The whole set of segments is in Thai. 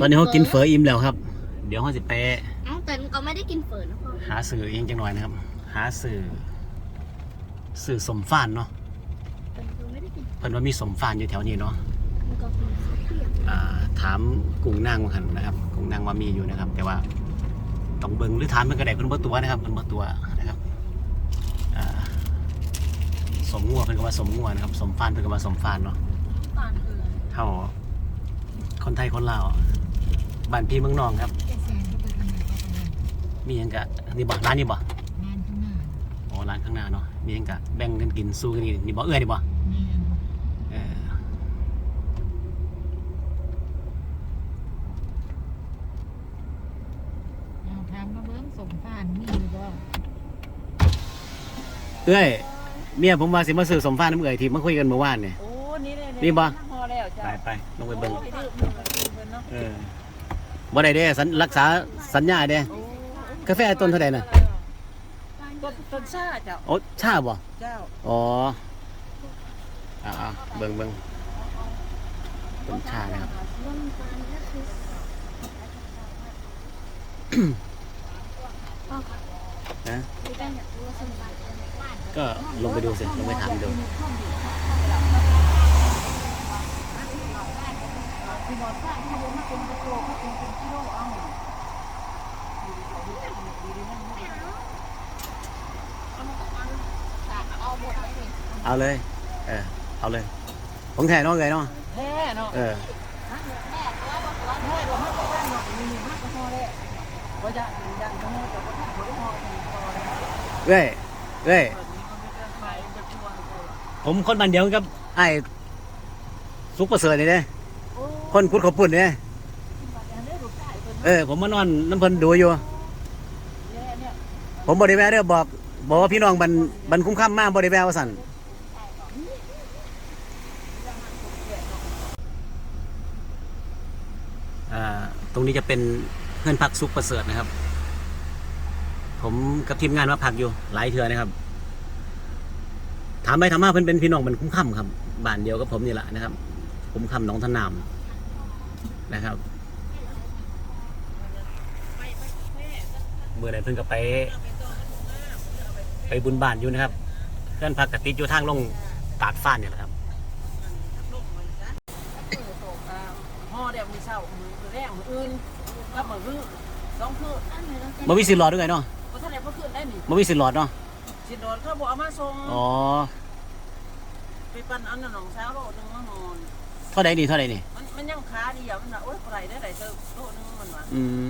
ตอนนี้เขากินเฟออิ่มแล้วครับ เดี๋ยวเขาจะไปเอ้าแต่หนูก็ไม่ได้กินเฝอนะพ่อหาสื่อเองจังหน่อยนะครับ หาสื่อสื่อสมฟ้านเนาะแต่หนูก็ไม่ได้กินเพิ่นว่ามีสมฟ้านอยู่แถวนี้เนาะหนูก็กินข้าวเปียกอ่าถามกุ้งนางว่าหันนะครับกุ้งนางว่ามีอยู่นะครับ แต่ว่าต้องเบิ่งหรือถามเพิ่นก็ได้เพิ่นบ่ตัวนะครับเพิ่นบ่ตัวนะครับอ่าสมงัวเพิ่นก็ว่าสมงัวนะครับ สมฟ้านเพิ่นก็ว่าสมฟ้านเนาะปานคือเฮา คนไทยคนลาวบ้านพี่เมืองนองครับแกแซนก็ไปทางไหนก็ไปทางนั้นมีหยังกะนี่บ่ร้านนี้บ่งานข้างหน้าอ๋อร้านข้างหน้าเนาะมีหยังกะแบ่งกันกินสู้กันนี่นี่บ่เอื้อยนี่บ่แม่นเออเอาถามมาเบิ่งสมฟานมีอยู่บ่เอื้อยเมียผมว่าสิมาซื้อสมฟ้านน้ำเอื้อยที่มาคุยกันเมื่อวานนี่โอ้นี่เลยนี่บ่พอแล้วจ้ะ ไปไปลงไปเบิ่งโอ้ไปดื่มหนึ่งนาทีเพิ่นเนาะเออบ่ได้เด้สัญรักษาสัญญาเด้โอ้กาแฟต้นเท่าใดน่ะต้นต้นชาเจ้าโอ้ชาบ่เจ้าอ๋ออ่าๆเบิ่งเบิ่งต้นชานะครับร่มปานก็คือพ่อครับนะไม่ได้อยากรู้ว่าสมบัติเป็นบ้านก็ลงไปดูสิลงไปถามดู ที่นอนฟ้าที่บ่มาเป็นกิโลก็เป็นเป็นกิโลเอาเอาเลย เออ เอาเลย ของแท้เนาะเอ้ยเนาะแท้เนาะ เออแท้บ่มาก็บ้านเนาะนี่นี่มาก็พอแล้วบ่จะยันทั้งหมดก็บ่ทันบ่ได้พอกันพอแล้วเอ้ยเอ้ยเปิดนี้ก็ไม่ได้ขายบ่ช่วงเลยผมคนบ้านเดียวกับไอ้สุกประเสริฐนี่เด้โอ้ คนพุทธขอบปุ่นเนี่ยเออ ผมมานอนน้ำเพิ่นดูอยู่ ผมบริแวะเด้อบอก บอกว่าพี่น้องบันบันคุ้มค่ำมากบริแวะว่าสั่นตรงนี้จะเป็นเพื่อนพักซุกประเสริฐนะครับ ผมกับทีมงานมาพักอยู่ หลายเทือนะครับ ถามไปถามมาเพิ่อนเป็นพี่น้องบันคุ้มค่ำครับบ้านเดียวกับผมนี่แหละนะครับ คุ้มค่ำน้องทนาม นะครับเมื่อใดเพิ่นก็ไป ไปบุญบ้านอยู่นะครับ เพื่อนพักกติดอยู่ทางลงตาดฟ้านเนี่ยแหละครับห่อเดี๋ยวมือเช้ามือแรงมืออื่นกับมือฮื้อสองคืนอันไหนเราจะบ่มีสิทธิ์หลอดด้วยไงเนาะบ่ทันได้บ่คืนได้นี่บ่มีสิทธิ์หลอดเนาะสิโดนเขาบ่เอามาส่งอ๋อไปปั่นอันนั้นของเช้าโลนึงมานอนเท่าใดนี่เท่าใดนี่มัน มันยังขาเดียวมันน่ะโอ๊ยบ่ได้ได้ได้เติบโลนึงมันว่าอืม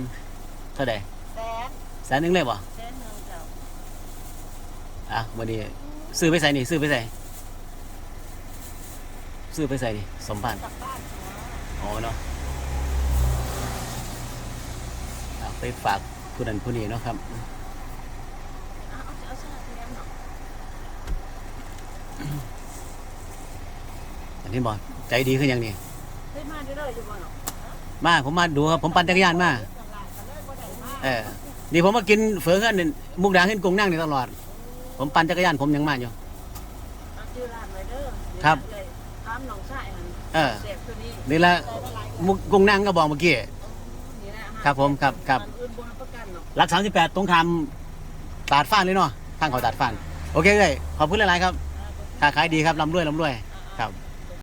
เท่าใดแสนแสนหนึงเลยบ่แสนหนึงเจ้าอะมื้อนี้ซื้อไปใส่นี่ซื้อไปใส่ซื้อไปใส่นี่สมบัติกลับบ้านอ๋อเนาะอะไปฝากผู้นั้นผู้นี้เนาะครับ เอาเอาเอาชาเทียมเนาะอันนี้บ่ใจดีขึ้นยังนี่ เฮ้มาได้เลยอยู่บ่เนาะมาผมมาดูครับผมปั่นจักรยานมาเอ่ออนี่ผมมากินเฝอกันนี่มุกดาขึ้นกรงนั่งนี่ตลอด ผมปั่นจักรยานผมยังมาอยู่ เอาชื่อร้านไว้เด้อครับ ถามน้องชายหั่นเออเสพตัวนี้นี่ละมุกกรงนั่งก็บอกเมื่อกี้ นี่นะครับผมครับครับ อื่นบ่รับประกันเนาะรักสามสิบแปดตรงคำตาดฟ้านเลยเนาะทางเขาตาดฟ้าน โอเคเลยขอบคุณหลายๆครับค้าขายดีครับร่ำรวยร่ำรวยครับ